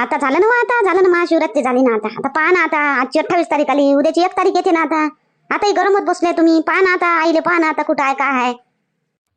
आता झालं ना मग आता झालं ना महाशिवरात्री झाली ना आता. आता पहा ना आता आजची अठ्ठावीस तारीख आली उद्याची एक तारीख येते ना आता. आताही गरमच बसले तुम्ही पहा ना आता आईले पहा ना आता कुठं आहे काय आहे.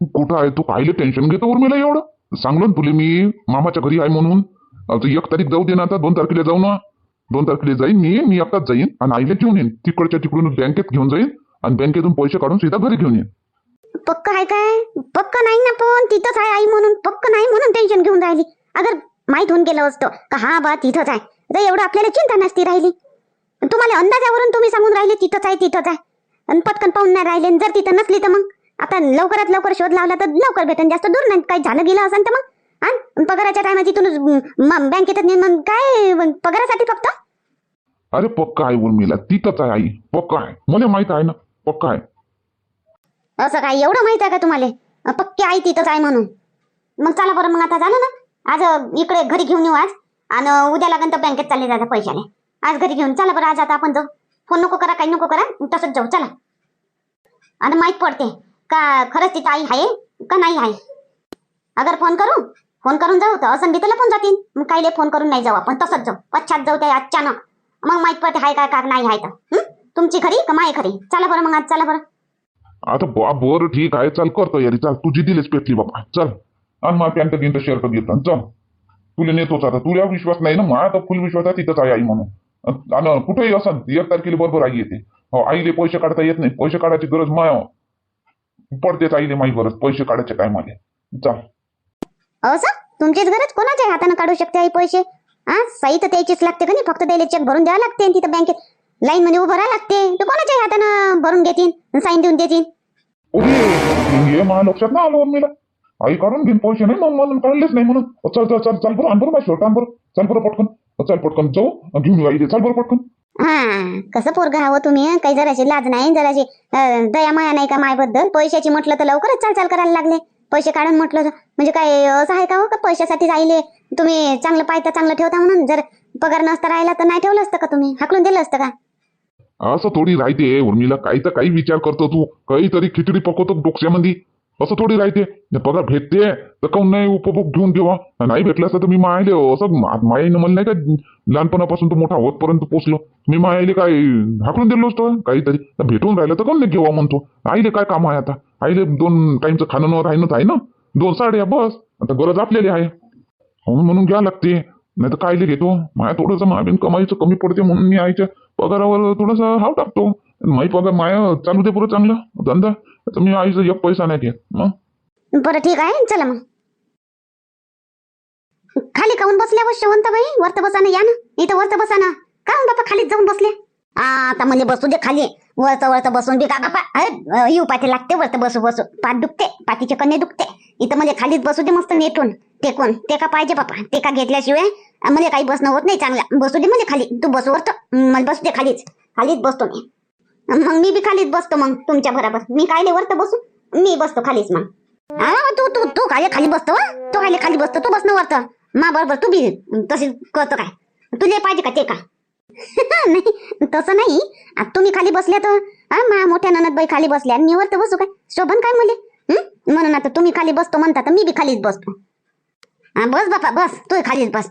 कुठं आहे तू? कायले टेन्शन घेतो उर्मिला एवढं? सांगलो ना तुले मी मामाच्या घरी आहे म्हणून. आता एक तारीख जाऊ दे ना आता दोन तारखेला जाऊ ना. दोन तारखेला जाईन मी मी एकटाच जाईन आणि आईला घेऊन येईन. तिकडच्या तिकडून बँकेत घेऊन जाईन आणि बँकेतून पैसे काढून सीधा घरी घेऊन येईन. पक्क आहे काय? पक्क नाही ना पण तिथंच आहे आई म्हणून पक्क नाही म्हणून टेन्शन घेऊन राहिली. अगर माहीत होऊन गेलं असतं. का हा बा तिथंच आहे. तर एवढं आपल्याला चिंता नसती राहिली. तुम्हाला अंदाजावरून तुम्ही सांगून राहिले तिथंच आहे तिथंच आहे. आणि पटकन पाहून नाही राहिले जर तिथं नसली तर मग? आता लवकरात लवकर शोध लावला तर लवकर भेटेन. जास्त दूर नाही काही झालं गेलं असेल तर मग? आणि पगाराच्या टायमा तिथून बँकेत मग काय? पगारासाठी फक्त? अरे पक्का आहे उर्मिला तिथंच आहे आई. पक्का आहे. मला माहीत आहे ना पक्का आहे. असं काय एवढं माहीत आहे का तुम्हाला? पक्की आई तिथंच आहे म्हणून. मग चला बरं मग आता झालं ना? आज इकडे घरी घेऊन येऊ आज. आणि उद्या लागेल तर बँकेत चालले जायचं पैशाने. आज घरी घेऊन चला बरं आज आता आपण जाऊ. फोन नको करा काही नको करा तसंच जाऊ चला. आणि माहीत पडते का खरंच तिथं आई आहे का नाही आहे? अगर फोन करू फोन करून जाऊ तर असं तर पण जातील. मग काहीले फोन करून नाही जाऊ आपण तसंच जाऊ. पश्चात जाऊ त्या अचानक. मग माहीत पडते हाय काय का नाही आहे तर. तुमची खरी का माय खरी? चला बरं मग आज चला बरं. आता बा बरं ठीक आहे चल करतो यारी. चल तुझी दिलीच पेटली बाबा. चल. आणि मग पॅन्ट गिंट शर्ट घेतो चल. तुला नेतोच आता. तुला विश्वास नाही ना? मग आता फुल विश्वास आहे तिथंच आहे आई म्हणून. आणि कुठेही असं एक तारखेला बरोबर आई येते. हो आईले पैसे काढता येत नाही. पैसे काढायची गरज माय पडतेच आईले माही गरज. पैसे काढायचे काय मला? चल. असं तुमचीच गरज कोणाच्या हाताने काढू शकते आई पैसे? हा सही तर त्याचीच लागते का नाही? फक्त त्याला चेक भरून द्यावं लागते आणि तिथं बँकेत लाईन मध्ये उभं राहावं लागते. कोणाच्या हातानं भरून घेतील साईन देऊन देतील ओके हे मा लक्षात ना आलं मला आई काढून घेईन पैसे नाही मग म्हणून काढलेच नाही म्हणून. चल चल चल चल बरं आण बरं माझी शर्ट आण बरं. चल बरं पटकन. चल पटकन. जाऊ घेऊन आईले चल बरं पटकन. हा कसं पोरग हवं तुम्ही हं? काही जराशी लाज नाही जराशी अं, दया माया नाही का मायबद्दल? पैशाची म्हटलं तर लवकरच चाल चाल करायला लागले. पैसे काढून म्हटलं तर म्हणजे काय असं आहे का हो का पैशासाठी राहिले? तुम्ही चांगलं पाहता चांगलं ठेवता म्हणून? जर पगार नसता राहिला तर नाही ठेवलं असतं का तुम्ही? हाकलून दिलं असतं का? असं थोडी राहते उर्मिला. काही तर काही विचार करतो तू. काहीतरी खिचडी पकवतो डोक्यामध्ये. असं थोडी राहते. पगार भेटते तर काऊन नाही उपभोग घेऊन ठेवा नाही भेटलं असं तर मी मायले असं मा- मायेनं मला नाही का लहानपणापासून तो मोठा होतपर्यंत पोचलो. मी मायले काय हाकलून दिलो असतो? काहीतरी. भेटून राहिलं तर काऊन नाही घेवा म्हणतो? आईले काय काम आहे आता? आईले दोन टाईमचं खाणं न राहणंच आहे ना? दोन साड्या बस. आता गरज आपल्याला आहे. म्हणून म्हणून घ्या लागते. नाही तर कायले घेतो. माया थोडंसं मायबीन कमाईचं कमी पडते म्हणून मी आईच्या पगारावर थोडंसं हाव टाकतो. माई पगार माया चालू दे पुरं चांगलं. धंदा. आता मी आईचं एक पैसा नाही घेत. मग? बरं ठीक आहे. चला मग. खाली काऊन बसल्या बस बाई वरत बसाना या ना. इथं वरत बसा ना काऊन हो बापा खालीच जाऊन बसले आ, आता म्हणजे बसू दे खाली. वरत वरत बसून बी का बापा अरे, येऊ पाठी लागते वरत बसू बसू. पाठ दुखते. पाठीचे कन्ने दुखते. इथं म्हणजे खालीच बसू दे मस्त नेटून. टेकून ते का पाहिजे बापा? ते का घेतल्याशिवाय? म्हणजे काही बसणं होत नाही चांगलं. बसू दे म्हणजे खाली. तू बसू वरत. मला बसू दे खालीच. खालीच बसतो मी. मग मी बी खालीच बसतो मग तुमच्या बरोबर मी कायले वरत बसू मी बसतो खालीच मग. तू तू तू काय खाली बसतो तो तू काय खाली बसतो तू बसणं वरत. मा बरोबर तू बी तशी करतो काय? तुले पाहिजे का ते का? नाही तसं नाही. तुम्ही खाली बसल्या तर मा मोठ्या ननदबाई खाली बसल्या आणि मी वरत बसू काय? शोभन काय मुले म्हणून आता तुम्ही खाली बसतो म्हणता तर मी बी खालीच बसतो. हा बस बापा बस. तू खालीच बस.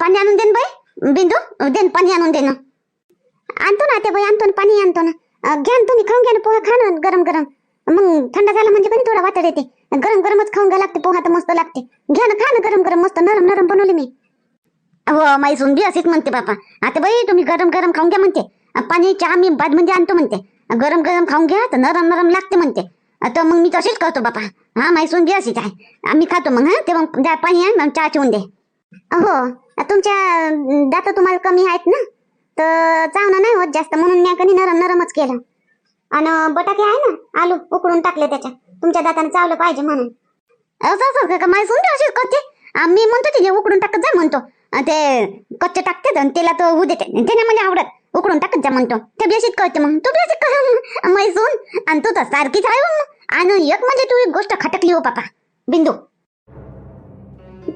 पाणी आणून देन बाई. बिंदू देन पाणी आणून दे ना. आणतो ना ते बाई आणतो ना पाणी आणतो ना. घ्या तुम्ही खाऊन घ्या ना पोहा खा ना गरम गरम. मग थंड झाला म्हणजे पण थोडा वाटत येते. गरम गरमच खाऊन घ्या लागते पोहा तर मस्त लागते. घ्या ना खा ना गरम गरम मस्त नरम नरम बनवले मी. हो माई सून बी म्हणते बापा. आता बाई तुम्ही गरम गरम खाऊन घ्या म्हणते. पाणी चहा मी बाद म्हणजे आणतो म्हणते. गरम गरम खाऊन घ्या तर नरम नरम लागते म्हणते. तर मग मी तशीच करतो बापा. हा माई सून बी अशीच आहे. आम्ही खातो मग हा? ते मग पाणी आहे मग चहा ठेवून दे. हो तुमच्या दात तुम्हाला कमी आहेत ना? तर चावणं नाही होत जास्त म्हणून मी कधी नरम नरमच केलं. आणि बटाटे आहे ना आलू उकडून टाकले त्याच्या तुमच्या दाताने चावलं पाहिजे म्हणून. असं असं का माय सुनते करते मी म्हणतो तिथे उकडून टाकत जा म्हणतो. ते कच्चे टाकते आणि त्याला तो होऊ देते. त्याने म्हणजे आवडत. उकडून टाकत जा म्हणतो. ते बेशीत कळते करते मग. तू बेशीत कर मैसून आणि तू तर सारखीच आहे मग. आणि एक म्हणजे तू एक गोष्ट खटकली हो पापा. बिंदू.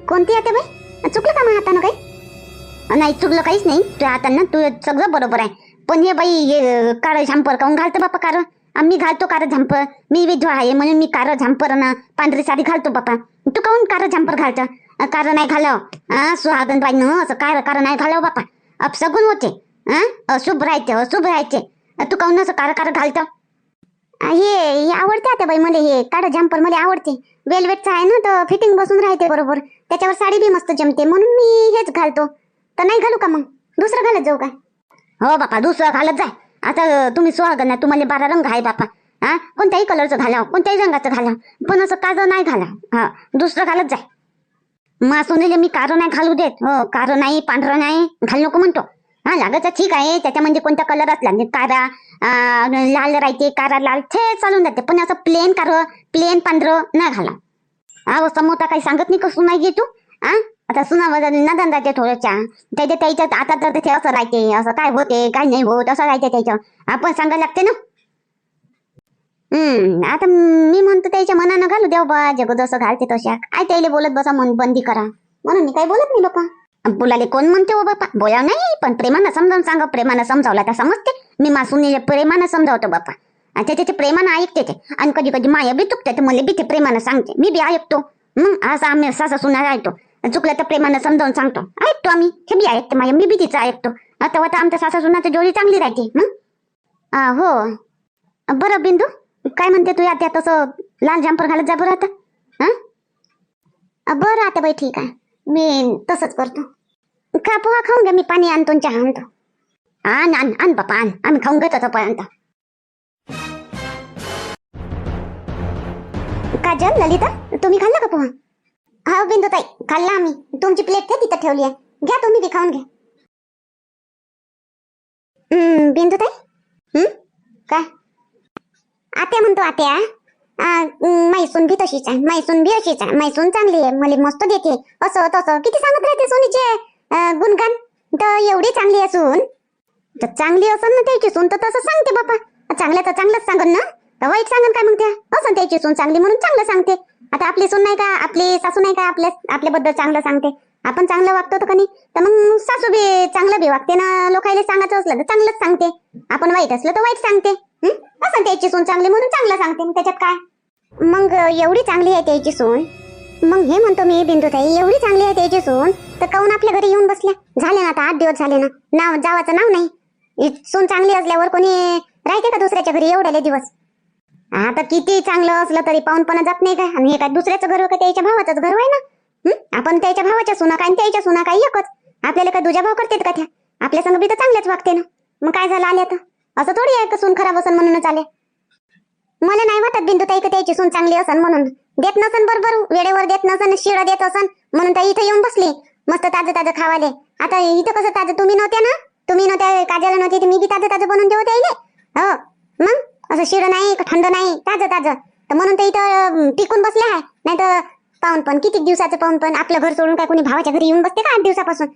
कोणती आहे बाई? चुकलं का मग हातानं काही? नाही चुकलं काहीच नाही. तुझ्या हातांना तू सगळं बरोबर आहे. पण हे बाई हे काळं झांपर काऊन घालतो बापा कार? आम्ही घालतो कार झांपर. मी विधवा आहे म्हणून मी कार झांपर ना पांढरी साडी घालतो बापा. तू काऊन कार झांपर घालतं? कार नाही घालाव. सुहागन बाई न असं कार कार नाही घालाव बापा. अपसगून होते. हा अशुभ राहायचे अशुभ राहायचे तू काऊन असं कार कार घालतं? हे हे आवडते आता बाई मला हे. काळ झांपर मला आवडते. वेलवेटचं आहे ना तर फिटिंग बसून राहते बरोबर. त्याच्यावर साडी बी मस्त जमते. म्हणून मी हेच घालतो. तर नाही घालू का मग? दुसरं घालत जाऊ काय? हो बापा दुसरं घालत जाय. आता तुम्ही सुहागन आहे तुम्हाला बारा रंग आहे बापा. हा? कोणत्याही कलरचं घाला कोणत्याही रंगाचं घाला पण असं काजं नाही घाला. हा दुसरं घालत जाय. मासून मी कारं नाही घालू देत. हो कारं नाही पांढरं नाही घाल नको म्हणतो. हा लागायचं ठीक आहे. त्याच्यामध्ये कोणता कलर असला म्हणजे कारा लाल राहते कारा लाल थे चालून जाते. पण असं प्लेन कार प्लेन पांढरं नाही घाला. हा समोर काही सांगत नाही कसं नाही घे तू. हा? आता सुना नदन राहते थोडंच्या त्याच्या त्याच्यात आता तर ते असं राहते असं काय होते काय नाही होत असं राहते त्याच्या आपण सांगायला लागते ना? हम्म आता मी म्हणतो त्याच्या मनानं घालू द्या बा जग जसं घालते तशा. काय त्याला बोलत बसा मन बंदी करा. म्हणून मी काही बोलत नाही बापा बोलाले कोण म्हणते हो बापा बोला नाही पण प्रेमानं समजावून सांगा प्रेमानं समजावला तर समजते. मी मासून प्रेमानं समजावतो बापा आणि त्याच्या प्रेमानं ऐकते ते. आणि कधी कधी माया बी चुकते तर मला बी ते प्रेमानं सांगते. मी बी ऐकतो. मग असं आम्ही सासा सुना ऐकतो. चुकलं तर प्रेमानं समजावून सांगतो. ऐकतो आम्ही. हे बी ऐकते माझ्या मी बी तिचं ऐकतो. आता आता आमच्या सासा सुनाची जोडी चांगली राहते मग हो. बरं बिंदू. काय म्हणते तू आता तसं लाल जांपर घालत जा बरं आता. हां? बरं आता बाई ठीक आहे. मी तसंच करतो. का पोहा खाऊन घ्या मी पाणी आणतो आणि चहा आणतो. आण आण आण बापा आण. आम्ही खाऊन घेतो तोपर्यंत. काजल ललिता तुम्ही खाल्ला का पोहा? हा बिंदू ताई खाल्ला आम्ही. तुमची प्लेट काय तिथं ठेवली आहे. घ्या तुम्ही बी खाऊन घ्या. हम्म, बिंदू ताई? हम्म? काय? आत्या म्हणतो आत्या. आ, मैसून बी तशीच आहे. मैसून बी अशीच आहे. मैसून चांगली आहे. मला मस्त देते. असं तसं. किती सांगत राहते सोनीचे? अ, गुणगान? तर एवढी चांगली आहे सून. तर चांगली असन ना त्याची सून तर तसं सांगते बापा. चांगल्या तर चांगलंच सांगन ना? तर वाईट सांगन काय मग त्या? असं त्याची सून चांगली म्हणून चांगलं सांगते. आता आपली सून नाही का? आपली सासू नाही का आपल्या आपल्याबद्दल चांगलं सांगते. आपण चांगलं वागतो तर कधी तर मग सासू बी चांगलं बी वागते ना? लोकायला सांगायचं असलं तर चांगलंच सांगते. आपण वाईट असलं तर वाईट सांगते. असं त्याची सून चांगली म्हणून चांगलं सांगते. मग त्याच्यात काय? मग एवढी चांगली आहे त्याची सून. मग हे म्हणतो मी बिंदुताई एवढी चांगली आहे त्याची सून. तर काऊन आपल्या घरी येऊन बसल्या? झाले ना आता आठ दिवस झाले ना. नाव जावाचं नाव नाही. ही सून चांगली असल्यावर कोणी राहते का दुसऱ्याच्या घरी? एवढ्याले दिवस. आता किती चांगलं असलं तरी पाहूनपणा जात नाही का? आणि हे काय दुसऱ्याचं घर का? त्याच्या भावाचंच घर आहे ना? आपण त्याच्या भावाच्या सुना काय त्याच्या सुना काय एकच? आपल्याला काय दुजा भाव करतात का त्या? आपल्या संग बी तर चांगल्याच वागते ना. मग काय झालं आले तर? असं थोडी आहे का सून खराब असन म्हणूनच आले मला नाही वाटत बिंदू ताई का त्याची सून चांगली असन म्हणून. देत नसन बरोबर वेळेवर देत नसन शिळ देत असन म्हणून ताई इथं येऊन बसली. मस्त ताजं ताजं खावाले. आता इथं कसं ताजं? तुम्ही नव्हत्या ना? तुम्ही नव्हत्या काजाला नव्हती मी बी ताजं ताजं बनवून देऊ त्याईले हो. मग? असं शिड नाही का थंड नाही ताजं ताजं. तर म्हणून ते इथं टिकून बसले आहे. नाही तर पाहून पण किती दिवसाचं पाहून पण आपलं घर सोडून काय कोणी भावाच्या घरी येऊन बसते का आठ दिवसापासून?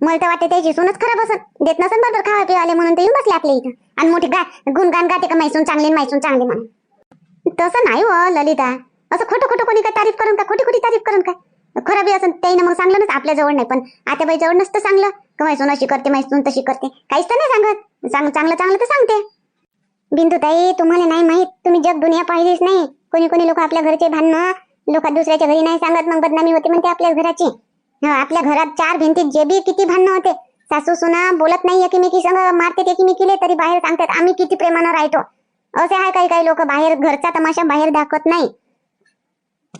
मला तर वाटते त्याची सूनच खराब असन देत नसन बरोबर खावा पिवाले म्हणून ते येऊन बसले आपल्या इथं. आणि मोठी गा गुणगान गाते का मैसून चांगले मैसून चांगले म्हणून. तसं नाही हो ललिता. असं खोटं खोटं कोणी काय तारीफ करून का? खोटी खोटी तारीफ करून काय खराबी असं त्याईनं मग सांगलं ना आपल्या जवळ नाही पण आता बाई जवळ नसतं सांगलं. का मैसून अशी करते मैसून तशी करते. काहीच तर नाही सांगत. चांगलं चांगलं तर सांगते. बिंदू ताई तुम्हाला नाही माहीत तुम्ही जग दुनिया पाहिलीच नाही. कोणी कोणी लोक आपल्या घरचे भांडणं लोक दुसऱ्याच्या घरी नाही सांगत मग बदनामी होते म्हणते आपल्या घराची. आपल्या घरात चार भिंतीत जे बी किती भांडणं होते. सासू सुना बोलत नाही एकीमेकी संग मारते एकीमेकीले तरी बाहेर सांगतात आम्ही किती प्रेमानं राहतो. असे आहे काही काही लोक बाहेर घरचा तमाशा बाहेर दाखवत नाही.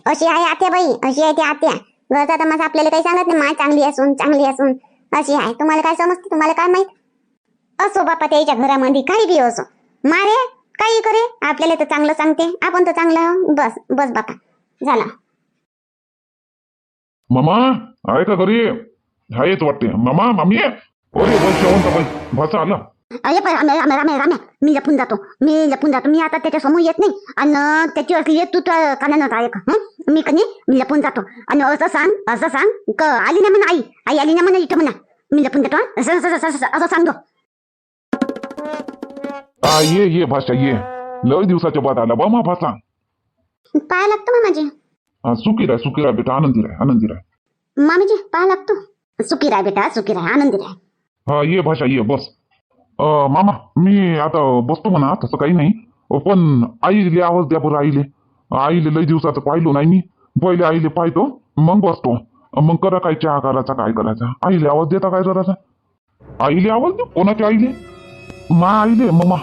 अशी आहे आत्या बाई अशी आहे ती आत्या. घरचा तमाशा आपल्याला काही सांगत नाही माय चांगली असून चांगली असून. अशी आहे. तुम्हाला काय समजते तुम्हाला काय माहीत? असो बापा त्याच्या घरामध्ये काही बी असो. मारे काही करे. आपल्याला तर चांगलं सांगते. आपण तर चांगलं आहो. बस बस बापा. झाला. मामा आहे का घरी? आहेच वाटते. मामा मामी? अरे बस जेवण का बाई भाचा आला. अरे पण राम्या राम्या राम्या राम्या मी लपून जातो. मी लपून जातो. मी आता त्याच्यासमोर येत नाही. आणि त्याची असली तू तर कानानं ऐक हं? मी कधी? मी लपून जातो. आणि असं सांग असं सांग. क आली ना म्हणा आई. आई आली ना म्हणा इथं म्हणा. मी लपून जातो हं? असं असं असं- असं- असं सांगतो. आ ये ये भाषा ये. लय दिवसाच्या बाद आला बा मा भाषा. पाया लागतो ना माझे? हा, सुखी राह सुखी राह बेटा आनंदी राह आनंदी राह मामीजी पाया लागतो. सुखी राय बेटा सुखी राय आनंदी राय हा ये भाषा ये बस. अं, मामा मी आता बसतो म्हणा तसं काही नाही. पण आईले आवाज द्या बरं आईले. आईले लय दिवसाचं पाहिलो नाही मी. पहिले आईले पाहतो मग बसतो. मग करा काय चहा करायचा काय करायचा? आईले आवाज देता काय जरासा? आईले आवाज दे कोणाच्या आईले? मा आईले मग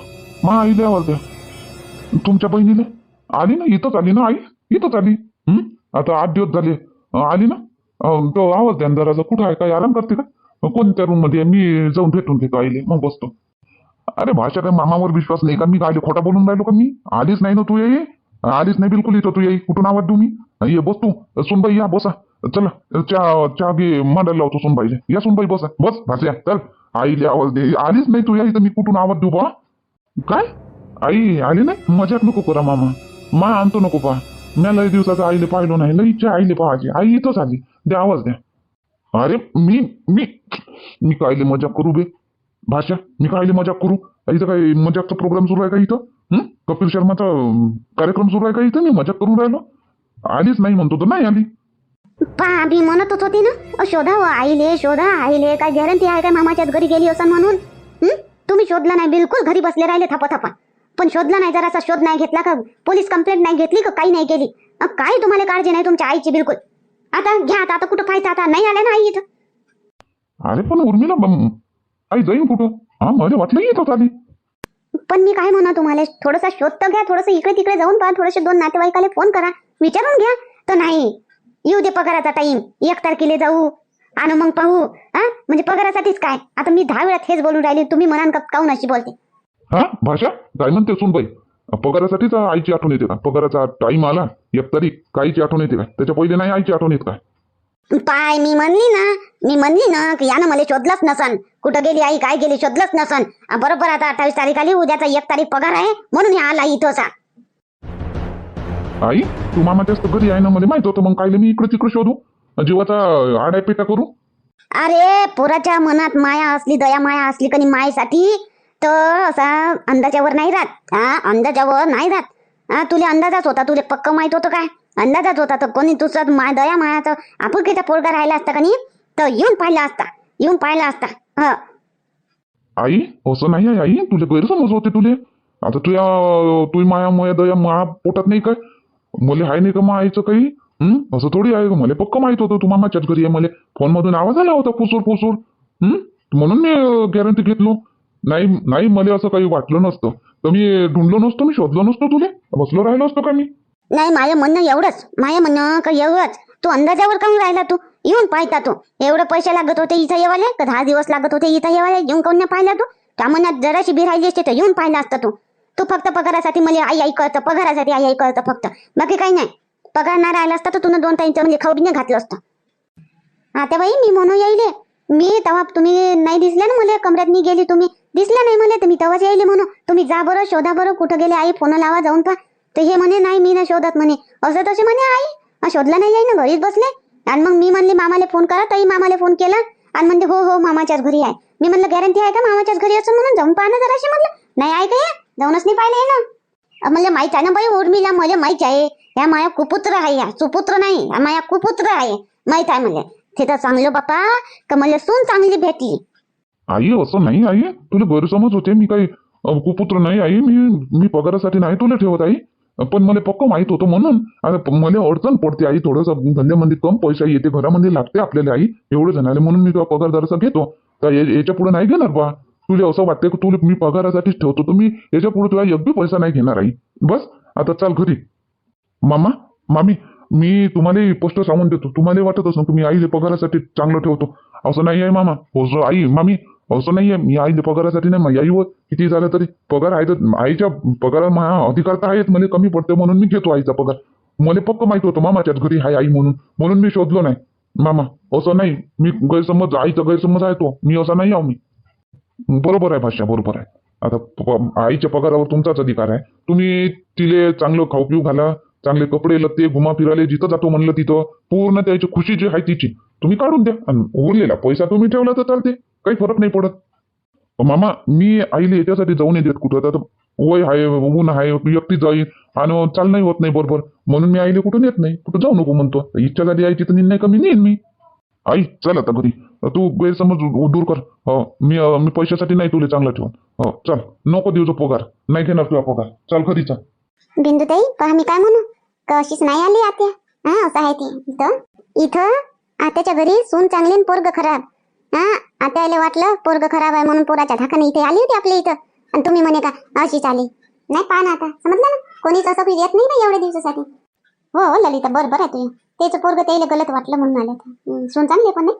मा आईले द्या तुमच्या बहिणीले? आली ना? इथंच आली ना आई? इथंच आली. हं? आता आठ दिवस झाले. आली ना? तो आवाज द्या ना जरासा. कुठं आहे? काय आराम करते का? कोणत्या रूममध्ये? मी जाऊन भेटून घेतो आईले. मग बसतो. अरे भाषा काय मामावर विश्वास नाही का? मी काय खोटा बोलून राहिलो का मी? आलीच नाही ना तू ये आलीच नाही बिलकुल इथं तू ये कुठून आवाज देऊ मी? ये बस तू. सुनबाई या बसा. चला. चहा चहा घे मांडायला लावतो सुनबाईले. या सुनबाई बसा. बस भाषा चल. आईले आवाज दे. आलीच नाही तू या. इथं मी कुठून आवाज देऊ बा काय? आई आली नाही? मजाक नको करा मामा. मा आणतो नको पा. मी लय दिवसाचं आईले पाहिलो नाही. लय इच्छा आईले पाहायची. आई इथंच आली. द्या आवाज द्या. अरे मी मी मी कायले मजाक करू बे? भाषा मी कायले मजाक करू? इथं काय मजाकचा प्रोग्राम सुरू आहे का इथं? हं? कपिल शर्माचा अं, कार्यक्रम सुरू आहे का इथं? मी मजाक करून राहिलो. आलीच नाही म्हणतो तर नाही आली. पहा मी म्हणतच होती ना अ, शोधा व आईले शोधा आईले काय गॅरंटी आहे काय मामाच्याच घरी गेली असं म्हणून? हं? तुम्ही शोधला नाही बिलकुल घरी बसले राहिले थापा थापा पण शोधला नाही जरासा शोध नाही घेतला का? पोलीस कंप्लेंट नाही घेतली का? काही नाही केली. काय तुम्हाला काळजी नाही तुमच्या आईची बिलकुल. आता घ्या आता आता कुठं पाहायचं? आता नाही आल्या ना आई इथं. अरे पण उर्मिला बम- आई जाईन कुठं? हा मला वाटलं येतच आली पण मी काय म्हणा तुम्हाला? थोडासा शोध तर घ्या थोडंसं इकडे तिकडे जाऊन पहा थोडेसे दोन नातेवाईकाला फोन करा. विचारून घ्या. तर नाही. येऊ दे पगाराचा टाइम एक तारखेला जाऊ. आणि मग पाहू. हा? म्हणजे पगारासाठीच काय? आता मी दहा वेळात हेच बोलून राहिले तुम्ही म्हणाल का काऊन अशी बोलते? हा? भाषा? काय म्हणते सुनबाई? पगारासाठीच आईची आठवण येते का? पगाराचा टाइम आला एक तारीख काहीची आठवण येते का? त्याच्या पहिले नाही आईची आठवण येत काय पाय मी म्हणली ना मी म्हणली ना की यानं मला शोधलंच नसन. कुठं गेली आई काय गेली शोधलंच नसन. आ, बरोबर आता अठ्ठावीस तारीख आली उद्याचा एक तारीख पगार आहे म्हणून हे आला इथंचा. आई तू तर घरी आहे ना मला माहीत होतं मग कायले मी इकडे तिकडे शोधू? जीवाचा आडाय पेटा करू? अरे पोराच्या मनात माया असली दया माया असली कनी मायसाठी तर असा अंदाजावर नाही राहत. हा अंदाजावर नाही राहत. हा तुला अंदाजाच होता तुला पक्क माहीत होतं काय? अंदाजाच होता तर कोणी तुझं माय दया मायाचा आपुलकीचा पोरगा राहिला असता का नाही तर येऊन पाहिला असता येऊन पाहिला असता. ह. आई असं नाही आहे आई. तुले गैरसमज होते तुले. आता तुया तुझी माया मोया दया माया पोटात नाही काय? मले हाय नाही का मायचं काही? असं थोडी आहे मला? पक्क माहीत होतं तू मामाच्याच घरी आहे मला. फोन मधून आवाज आला होता पुसूर पुसूर. म्हणून मी गॅरंटी घेतलो. नाही नाही मला असं काही वाटलं नसतं. तर मी ढूंढलो नसतो मी शोधलो नसतो तुले. बसलो राहिलो असतो का मी? नाही माझं म्हणणं एवढंच. माझं म्हणणं का एवढंच? तू अंदाजावर काऊन राहिला तू? येऊन पाहता तू. एवढं पैसे लागत होते इथं येवाले? का दहा दिवस लागत होते इथं येवाले? येऊन काऊन नाही पाहिला तू? त्या मनात जराशी बी राहिली असते तर येऊन पाहिला असतं तू. तू फक्त पगारासाठी मला आई आई कळतं. पगारासाठी आई आई कळतं फक्त. बाकी काही नाही. पगार ना राहिला असता तर तुला दोन टाईमचं म्हणजे खवडीने घातलं असतं. आता बाई मी म्हणू येईले मी तेव्हा तुम्ही नाही दिसले ना मला कमऱ्यात मी गेली तुम्ही दिसल्या नाही मला तर मी तेव्हाच येईले म्हणू तुम्ही जा बरं शोधा बरं कुठं गेले आई फोन लावा जाऊन पहा. तर हे म्हणे नाही मी ना शोधत म्हणे. असं तसे म्हणे आई शोधला नाही आई ना घरीच बसले. आणि मग मी म्हणले मामाला फोन करा ताई मामाला फोन केला. आणि म्हणते हो हो मामाच्याच घरी आहे. मी म्हणलं गॅरंटी आहे का मामाच्याच घरी असं म्हणून जाऊन पाहा ना जराशी म्हणलं. नाही आहे का जाऊनच नाही पाहिले ना. अं, माहीत माहीत आहे ना बाई उर्मीला मला माहीत आहे. या माया कुपुत्र आहे या सुपुत्र नाही ह्या माया कुपुत्र आहे. माहीत आहे मला. ते तर चांगलं बापा का मला सून चांगली भेटली. आई असं नाही आई. तुला गैरसमज होते मी काही कुपुत्र नाही आई. मी मी पगारासाठी नाही तुला ठेवत आई. पण मला पक्क माहीत होतं म्हणून. आता मला अडचण पडते आई. थोडंसं धंद्यामध्ये कम पैसा येते घरामध्ये लागते आपल्याला आई. एवढं जणाले म्हणून मी तुला पगार जरासा घेतो. तर याच्यापुढे नाही घेणार बा. तुला असं वाटतंय की तुला मी पगारासाठीच ठेवतो तुम्ही मी याच्यापुढे तुला एक बी पैसा नाही घेणार आई. बस आता चाल घरी. मामा मामी मी तुम्हाला स्पष्ट सांगून देतो. तुम्हाला वाटत असं तुम्ही आईले पगारासाठी चांगलं ठेवतो. असं नाही आहे मामा. हो आई मामी असं नाही आहे. मी आईले पगारासाठी नाही आई व किती झालं तरी पगार आहे तर आईच्या पगारा अधिकार तर आहेत. मला कमी पडते म्हणून मी घेतो आईचा पगार. मला पक्क माहीत होतं मामाच्याच घरी आहे आई म्हणून. म्हणून मी शोधलो नाही. मामा असं नाही. मी गैरसमज आईचा गैरसमज आहे तो. मी असा नाही आहो मी. बरोबर आहे भाषा बरोबर आहे. आता आईच्या पगारावर तुमचाच अधिकार आहे. तुम्ही तिले चांगलं खाऊ पिऊ घाला. चांगले कपडे लत्ते घुमा फिराले जिथं जातो म्हणलं तिथं पूर्ण त्याची खुशी जी आहे तिची तुम्ही काढून द्या. आणि उरलेला पैसा तुम्ही ठेवला तर चालते काही फरक नाही पडत. मामा मी आईले याच्यासाठी जाऊ नाही देत कुठं आता वय आहे ऊन आहे व्यक्ती जाईल आणि चाल नाही होत नाही बरोबर. म्हणून मी आईले कुठून नेत नाही कुठं जाऊ नको म्हणतो. इच्छा झाली आईची तर निर्णय कमी नेईन मी. आई चल आता घरी. तू गैरसमज दूर कर. हो मी मी पैशासाठी नाही तुला चांगलं ठेवून. हो चल नको देऊ पगार. नाही घेणार तुझा पगार. चल घरी चल बिंदुताई पहा मी काय म्हणू? का अशीच नाही आली आत्या. हा असं आहे ती. इथं इथं आत्याच्या घरी सून चांगली पोरग खराब. हा आत्याला वाटलं पोरग खराब आहे म्हणून पोराच्या धाकाने इथे आली होती आपल्या इथं. आणि तुम्ही म्हणे का अशीच आली. नाही पहा ना आता समजलं ना? कोणीच असं काही येत नाही ना एवढ्या दिवसासाठी. हो हो ललिता बरोबर आहे तुझी त्याचं पोरग त्याला गलत वाटलं म्हणून आलं सून चांगली पण नाही?